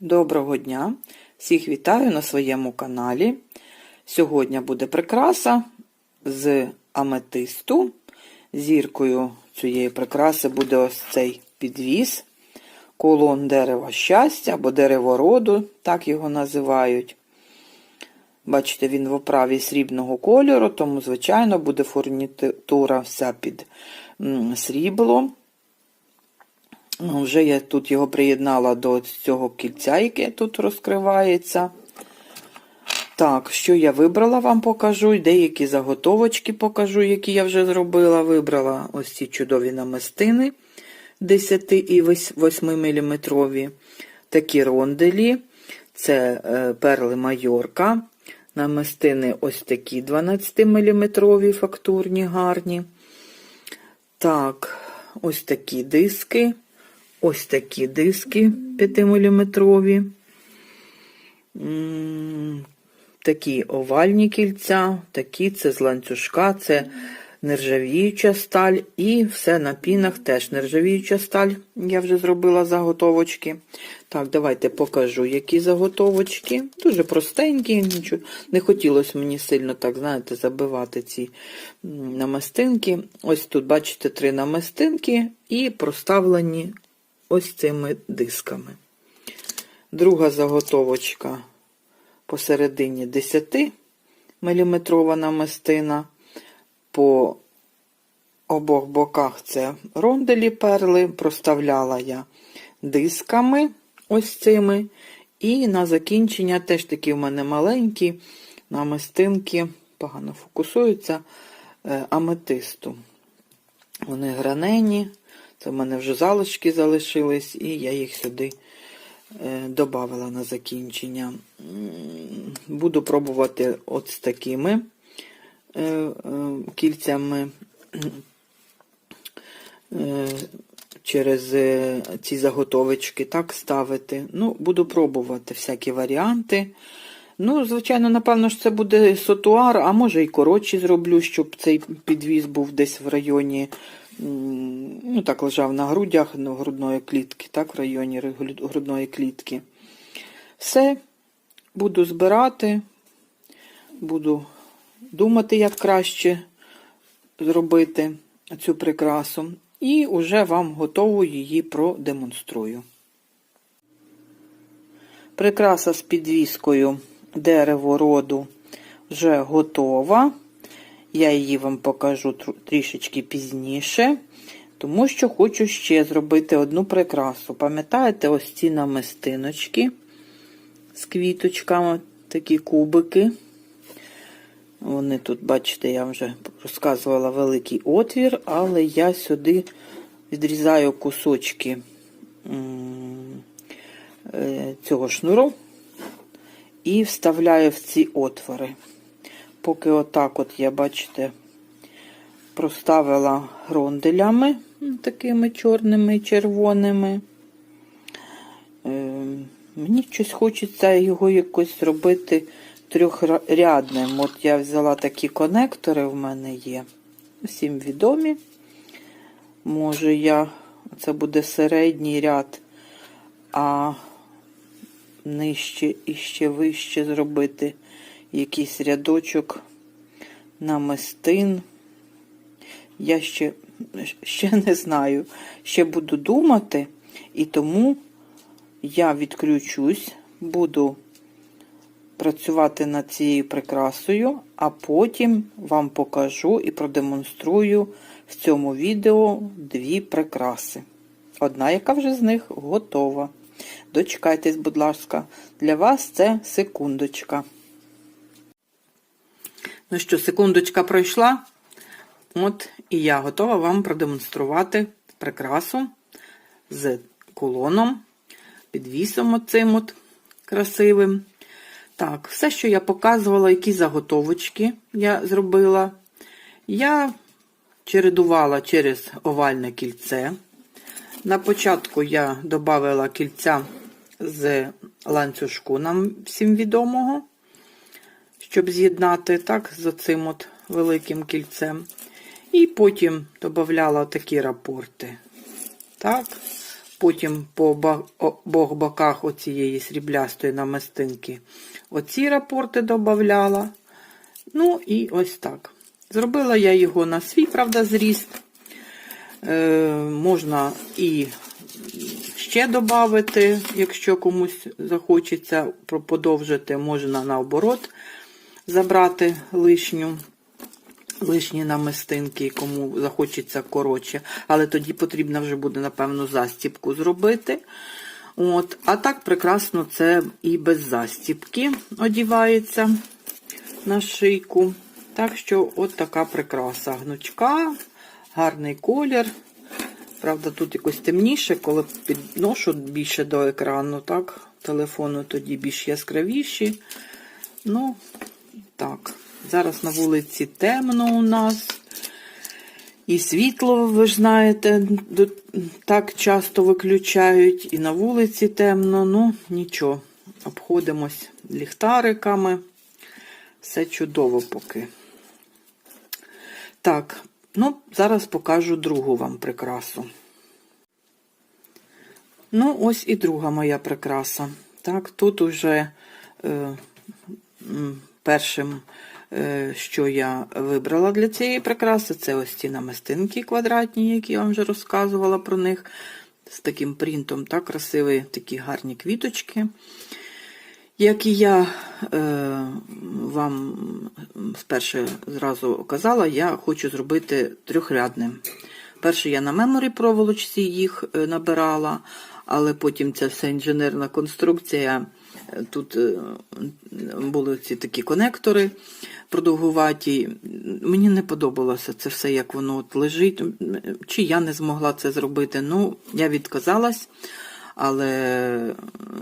Доброго дня! Всіх вітаю на своєму каналі. Сьогодні буде прикраса з аметисту. Зіркою цієї прикраси буде ось цей підвіз, колон дерева щастя або деревороду, так його називають. Бачите, він в оправі срібного кольору, тому, звичайно, буде фурнітура вся під срібло. Ну, Вже я тут його приєднала до цього кільця, яке тут розкривається. Так, що я вибрала, вам покажу. Деякі заготовочки покажу, які я вже зробила. Вибрала ось ці чудові намистини 10 і 8 мм. Такі ронделі. Це е, перли майорка. Намистини ось такі 12 мм фактурні, гарні. Так, ось такі диски. Ось такі диски 5-мм. Такі овальні кільця, такі це з ланцюжка, це нержавіюча сталь. І все на пінах теж нержавіюча сталь. Я вже зробила заготовочки. Так, давайте покажу, які заготовочки. Дуже простенькі, нічого. Не хотілося мені сильно, так, знаєте, забивати ці намистинки. Ось тут, бачите, три намистинки і проставлені ось цими дисками. Друга заготовочка посередині 10 мм намистина. По обох боках це ронделі перли, проставляла я дисками ось цими. І на закінчення теж такі в мене маленькі намистинки, погано фокусуються, е, аметисту. Вони гранені. Це в мене вже залишки залишились, і я їх сюди е, додавала на закінчення. Буду пробувати от з такими е, е, кільцями через ці заготовочки так ставити. Ну, Буду пробувати всякі варіанти. Ну, звичайно, напевно, ж це буде сотуар, а може і коротші зроблю, щоб цей підвіз був десь в районі ну так, лежав на грудях ну, грудної клітки, так, в районі грудної клітки. Все, буду збирати, буду думати, як краще зробити цю прикрасу. І вже вам готову її продемонструю. Прикраса з підвіскою дерево роду вже готова. Я її вам покажу трішечки пізніше, тому що хочу ще зробити одну прикрасу. Пам'ятаєте, ось ці намистиночки з квіточками, такі кубики. Вони тут, бачите, я вже розказувала великий отвір, але я сюди відрізаю кусочки е, цього шнуру і вставляю в ці отвори. Поки отак от я, бачите, проставила ронделями такими чорними і червоними. Е, мені щось хочеться його якось зробити трьохрядним. От я взяла такі конектори, в мене є. Всім відомі. Може, я, це буде середній ряд, а нижче і ще вище зробити якийсь рядочок намистин. Я ще, ще не знаю, ще буду думати, і тому я відключусь, буду працювати над цією прикрасою, а потім вам покажу і продемонструю в цьому відео дві прикраси. Одна, яка вже з них готова. Дочекайтесь, будь ласка, для вас це секундочка. Ну що, секундочка пройшла. От, і я готова вам продемонструвати прикрасу з кулоном, підвісом оцим от красивим. Так, все, що я показувала, які заготовочки я зробила, я чередувала через овальне кільце. На початку я додала кільця з ланцюжку нам всім відомого щоб з'єднати так, з оцим от великим кільцем. І потім додавала такі рапорти. Так, Потім по обох боках оцієї сріблястої намистинки оці рапорти додавала. Ну і ось так. Зробила я його на свій, правда, зріст. Е, можна і ще додати, якщо комусь захочеться подовжити, можна наоборот забрати лишню, лишні намистинки, кому захочеться коротше. Але тоді потрібно вже буде, напевно, застіпку зробити. От. А так прекрасно це і без застіпки одівається на шийку. Так що от така прикраса. Гнучка, гарний колір. Правда, тут якось темніше, коли підношу більше до екрану, так, телефону тоді більш яскравіші. Ну, так. Зараз на вулиці темно у нас. І світло, ви ж знаєте, так часто виключають, і на вулиці темно, ну нічого. Обходимось ліхтариками. Все чудово поки. Так, ну, зараз покажу другу вам прикрасу. Ну, ось і друга моя прикраса. Так, тут уже е, першим, е, що я вибрала для цієї прикраси, це ось ці намистинки квадратні, які я вам вже розказувала про них. З таким принтом, так, красиві такі гарні квіточки. Як і я е, вам спершу зразу казала, я хочу зробити трьохрядним. Перше я на меморі проволочці їх е, набирала, але потім ця вся інженерна конструкція. Тут е, були ці такі конектори продовгуваті. Мені не подобалося це все, як воно от лежить. Чи я не змогла це зробити. Ну, я відказалась але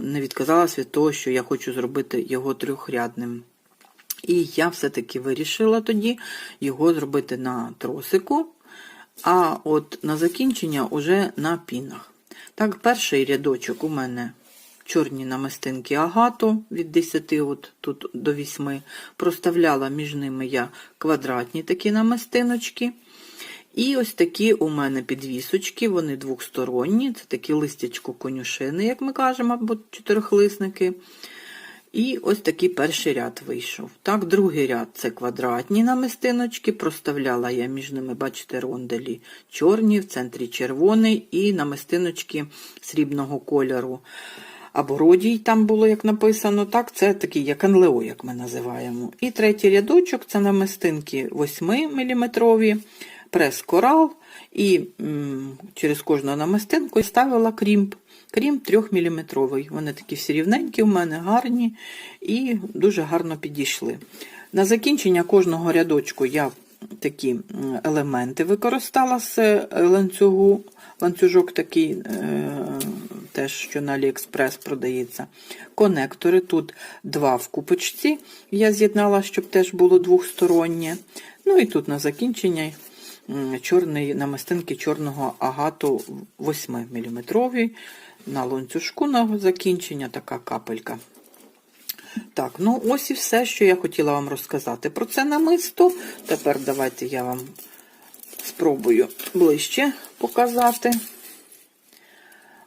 не відказалась від того, що я хочу зробити його трьохрядним. І я все-таки вирішила тоді його зробити на тросику, а от на закінчення уже на пінах. Так, перший рядочок у мене чорні намистинки агату від 10 от тут до 8. Проставляла між ними я квадратні такі намистиночки. І ось такі у мене підвісочки, вони двохсторонні, це такі листячко конюшини, як ми кажемо, або чотирихлисники. І ось такий перший ряд вийшов. Так, другий ряд це квадратні намистиночки, проставляла я між ними, бачите, ронделі чорні, в центрі червоний, і намистиночки срібного кольору. Або родій там було, як написано, так, це такий, як НЛО, як ми називаємо. І третій рядочок це намистинки 8 мм прес корал і м, через кожну намистинку ставила крімп. Крім 3 мм. Вони такі всі рівненькі у мене, гарні і дуже гарно підійшли. На закінчення кожного рядочку я такі елементи використала з е, ланцюгу. Ланцюжок такий, е, теж що на Аліекспрес продається. Конектори. Тут два в купочці. Я з'єднала, щоб теж було двохстороннє. Ну і тут на закінчення чорний намистинки чорного агату 8 мм. На ланцюжку на закінчення така капелька. Так, ну ось і все, що я хотіла вам розказати про це намисто. Тепер давайте я вам спробую ближче показати.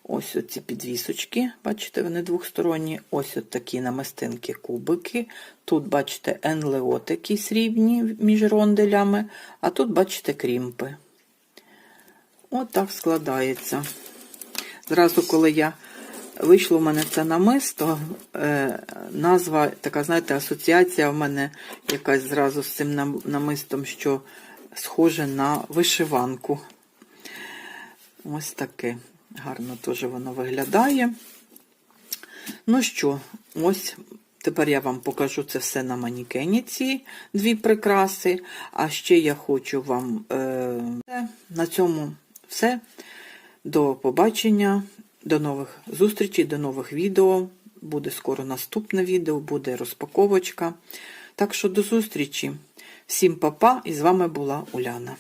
Ось оці підвісочки, бачите, вони двохсторонні. Ось от такі намистинки кубики. Тут, бачите, НЛО такі срібні між ронделями, а тут, бачите, крімпи. От так складається. Зразу, коли я вийшло в мене це намисто, е, назва, така, знаєте, асоціація в мене якась зразу з цим намистом, що схоже на вишиванку. Ось таке. Гарно теж воно виглядає. Ну що, ось тепер я вам покажу це все на манікені, ці дві прикраси. А ще я хочу вам е, на цьому все. До побачення, до нових зустрічей, до нових відео. Буде скоро наступне відео, буде розпаковочка. Так що до зустрічі. Всім па-па, і з вами була Уляна.